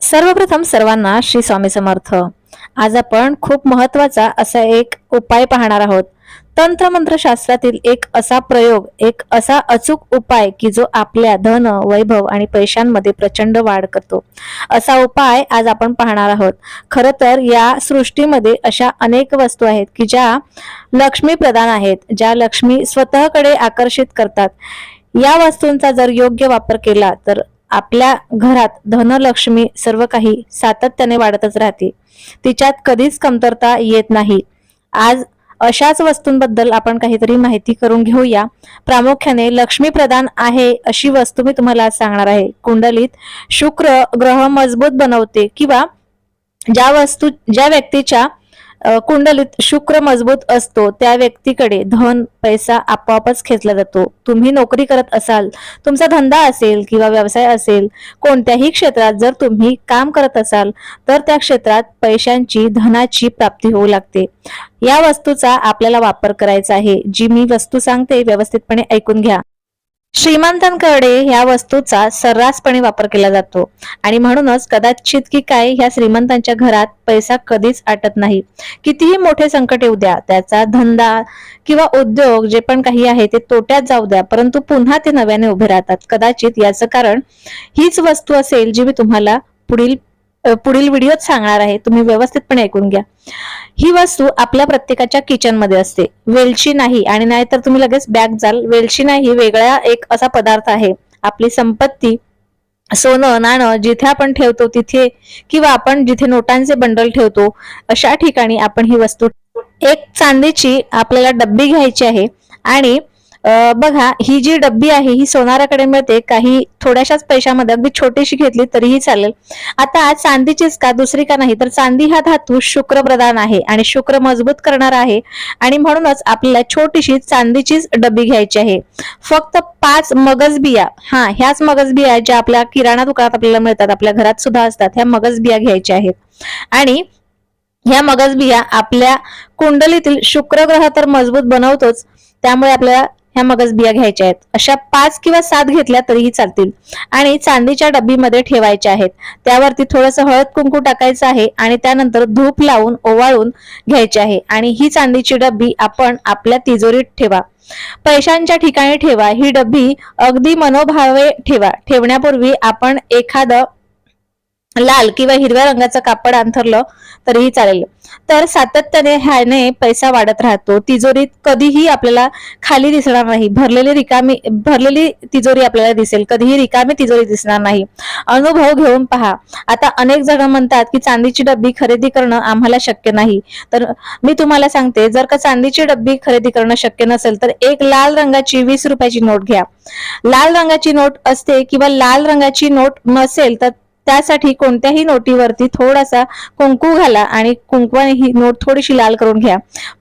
सर्वप्रथम सर्वांना श्री स्वामी समर्थ. आज आपण खूप महत्त्वाचा असा एक उपाय पाहणार आहोत. तंत्रमंत्र शास्त्रातील एक असा प्रयोग एक असा अचूक उपाय की जो आपल्या धन वैभव आणि पैशांमध्ये प्रचंड वाढ करतो. असा उपाय आज आपण पाहणार आहोत. खर तर या सृष्टीमध्ये अशा अनेक वस्तू आहेत की ज्या लक्ष्मी प्रदान आहेत ज्या लक्ष्मी स्वतःकडे आकर्षित करतात. या वस्तूंचा जर योग्य वापर केला तर आपल्या घरात धनलक्ष्मी सर्व काही सातत्याने वाढतच राहते. तिच्यात कधीच कमतरता येत नाही. आज अशाच वस्तूंबद्दल आपण काहीतरी माहिती करून घेऊया. प्रामुख्याने लक्ष्मी प्रदान आहे अशी वस्तू मी तुम्हाला सांगणार आहे. कुंडलीत शुक्र ग्रह मजबूत बनवते किंवा ज्या वस्तू ज्या व्यक्तीच्या कुंडलीत शुक्र मजबूत असतो त्या व्यक्तीकडे धन पैसा आपोआपच खेचला जातो. तुम्ही नोकरी करत असाल तुमचा धंदा असेल किंवा व्यवसाय असेल कोणत्याही क्षेत्रात जर तुम्ही काम करत असाल तर त्या क्षेत्रात पैशांची धनाची प्राप्ती होऊ लागते. या वस्तूचा आपल्याला वापर करायचा आहे जी मी वस्तू सांगते व्यवस्थितपणे ऐकून घ्या. श्रीमंतांकडे ह्या वस्तूचा सर्रासपणे वापर केला जातो. आणि म्हणूनच कदाचित की काय ह्या श्रीमंतांच्या घरात पैसा कधीच आटत नाही. कितीही मोठे संकट येऊ द्या त्याचा धंदा किंवा उद्योग जे पण काही आहे ते तोट्यात जाऊ द्या परंतु पुन्हा ते नव्याने उभे राहतात. कदाचित याचं कारण हीच वस्तू असेल जी मी तुम्हाला पुढील पुढील व्हिडिओत सांगणार आहे. तुम्ही व्यवस्थितपणे ऐकून घ्या. ही वस्तू आपल्या प्रत्येकाच्या किचनमध्ये असते. वेलची नाही आणि नाहीतर तुम्ही लगेच बॅग जाल. वेलची नाही वेगळा एक असा पदार्थ आहे. आपली संपत्ती सोनं नाणं जिथे आपण ठेवतो तिथे किंवा आपण जिथे नोटांचे बंडल ठेवतो अशा ठिकाणी आपण ही वस्तू एक चांदीची आपल्याला डब्बी घ्यायची आहे आणि बघा ही जी डब्बी आहे ही सोनाराकडे मिळते. काही थोड्याशाच पैशामध्ये अगदी छोटीशी घेतली तरीही चालेल. आता चांदीचीच का दुसरी का नाही तर चांदी हा धातू शुक्र प्रदान आहे आणि शुक्र मजबूत करणार आहे. आणि म्हणूनच आपल्याला छोटीशी चांदीचीच डब्बी घ्यायची आहे. फक्त पाच मगज बिया हा ह्याच मगज बिया ज्या आपल्या किराणा दुकानात आपल्याला मिळतात आपल्या घरात सुद्धा असतात ह्या मगजबिया घ्यायच्या आहेत. आणि ह्या मगज बिया आपल्या कुंडलीतील शुक्र ग्रह तर मजबूत बनवतोच त्यामुळे आपल्याला ह्या मगज बिया घ्यायच्या आहेत. अशा पाच किंवा सात घेतल्या तरीही चालतील. आणि चांदीच्या डब्बीमध्ये ठेवायच्या आहेत. त्यावरती थोडस हळद कुंकू टाकायचं आहे आणि त्यानंतर धूप लावून ओवाळून घ्यायची आहे. आणि ही चांदीची डब्बी आपण आपल्या तिजोरीत ठेवा. पैशांच्या ठिकाणी ठेवा. ही डब्बी अगदी मनोभावे ठेवा. ठेवण्यापूर्वी आपण एखादं लाल किंवा हिरव्या रंगाचं कापड अंथरलं तरीही चालेल. तर सातत्याने ह्याने पैसा वाढत राहतो. तिजोरीत कधीही आपल्याला खाली दिसणार नाही. भरलेली रिकामी भरलेली तिजोरी आपल्याला दिसेल. कधीही रिकामी तिजोरी दिसणार नाही. अनुभव घेऊन पहा. आता अनेक जण म्हणतात की चांदीची डब्बी खरेदी करणं आम्हाला शक्य नाही. तर मी तुम्हाला सांगते जर का चांदीची डब्बी खरेदी करणं शक्य नसेल तर एक लाल रंगाची वीस रुपयाची नोट घ्या. लाल रंगाची नोट असते किंवा लाल रंगाची नोट नसेल तर त्यासाठी कोणत्याही नोटीवरती थोडासा कुंकू घाला आणि कुंकवाने ही नोट थोडीशी लाल करून घ्या.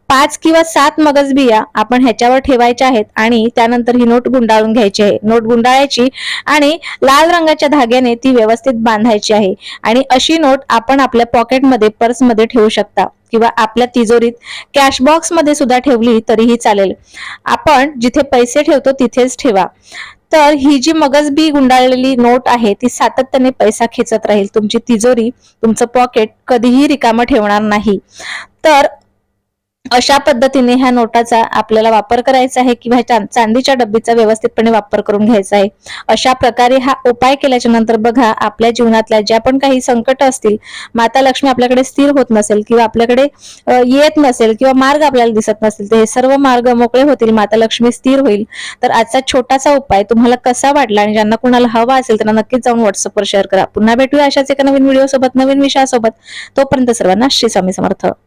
पाच किंवा सात मगज बिया आपण ह्याच्यावर ठेवायच्या आहेत आणि त्यानंतर ही नोट गुंडाळून घ्यायची आहे. नोट गुंडाळायची आणि लाल रंगाच्या धाग्याने ती व्यवस्थित बांधायची आहे. आणि अशी नोट आपण आपल्या पॉकेटमध्ये पर्समध्ये ठेवू शकता. किंवा आपल्या तिजोरीत कॅश बॉक्समध्ये सुद्धा ठेवली तरीही चालेल. आपण जिथे पैसे ठेवतो तिथेच ठेवा. तर ही जी मगजबी गुंडाळलेली नोट आहे ती सातत्याने पैसा खेचत राहील. तुमची तिजोरी तुमचं पॉकेट कधीही रिकामं ठेवणार नाही. तर अशा पद्धतीने ह्या नोटाचा आपल्याला वापर करायचा आहे किंवा चां- चांदीच्या डब्बीचा व्यवस्थितपणे वापर करून घ्यायचा आहे. अशा प्रकारे हा उपाय केल्याच्यानंतर बघा आपल्या जीवनातल्या ज्या पण काही संकट असतील माता लक्ष्मी आपल्याकडे स्थिर होत नसेल किंवा आपल्याकडे येत नसेल किंवा मार्ग आपल्याला दिसत नसेल तर हे सर्व मार्ग मोकळे होतील माता लक्ष्मी स्थिर होईल. तर आजचा छोटासा उपाय तुम्हाला कसा वाटला आणि ज्यांना कुणाला हवा असेल त्यांना नक्कीच जाऊन व्हॉट्सअपवर शेअर करा. पुन्हा भेटूया अशाच एका नवीन व्हिडिओ सोबत नवीन विषयासोबत. तोपर्यंत सर्वांना श्री स्वामी समर्थ.